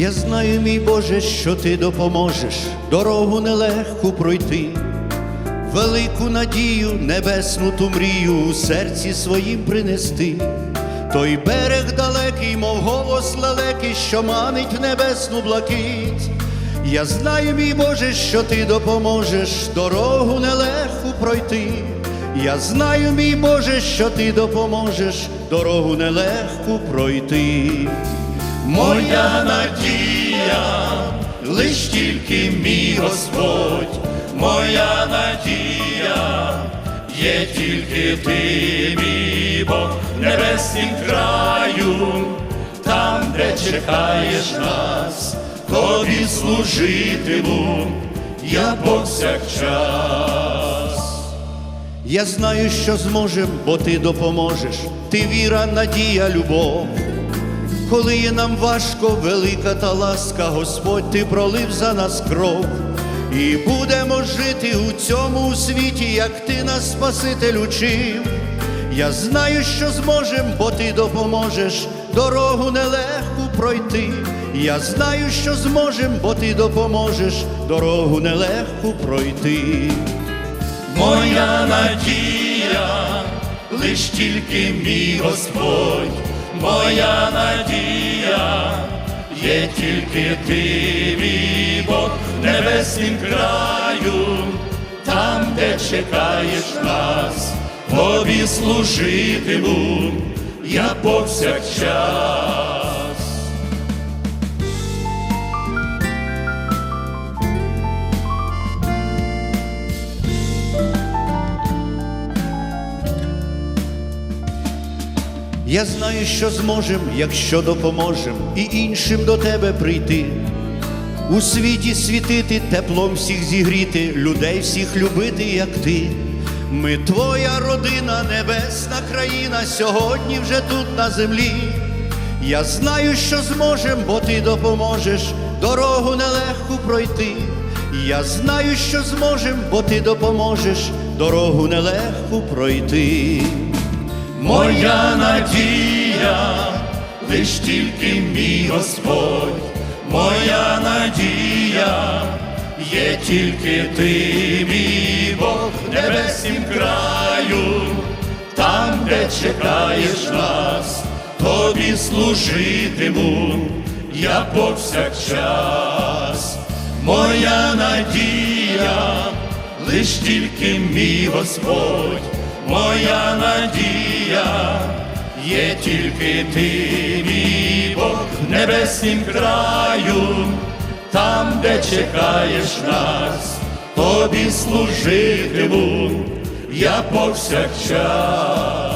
Я знаю, мій Боже, що ти допоможеш дорогу нелегку пройти, велику надію, небесну ту мрію у серці своїм принести. Той берег далекий, мов голос лелеки, що манить небесну блакить. Я знаю, мій Боже, що ти допоможеш дорогу нелегку пройти. Я знаю, мій Боже, що ти допоможеш дорогу нелегку пройти. Моя надія, лиш тільки мій Господь, моя надія, є тільки ти, мій Бог, небеснім краю, там, де чекаєш нас, тобі служитиму, я повсякчас. Я знаю, що зможем, бо ти допоможеш, ти віра, надія, любов. Коли є нам важко, велика та ласка, Господь, ти пролив за нас кров, і будемо жити у цьому світі, як ти нас Спаситель учив. Я знаю, що зможем, бо ти допоможеш дорогу нелегку пройти. Я знаю, що зможем, бо ти допоможеш дорогу нелегку пройти. Моя надія, лиш тільки мій Господь, моя надія, є тільки ти, мій Бог, в небеснім краю, там, де чекаєш нас, тобі служитиму, я повсякчас. Я знаю, що зможем, якщо допоможем і іншим до тебе прийти. У світі світити, теплом всіх зігріти, людей всіх любити, як ти. Ми твоя родина, небесна країна, сьогодні вже тут на землі. Я знаю, що зможем, бо ти допоможеш дорогу нелегку пройти. Я знаю, що зможем, бо ти допоможеш дорогу нелегку пройти. Моя надія, лиш тільки мій Господь, моя надія, є тільки ти, мій Бог, в небеснім краю, там, де чекаєш нас, тобі служитиму, я повсякчас, моя надія, лиш тільки мій Господь моя надія, є тільки ти, мій Бог, в небеснім краю, там, де чекаєш нас, тобі служитиму, я повсякчас.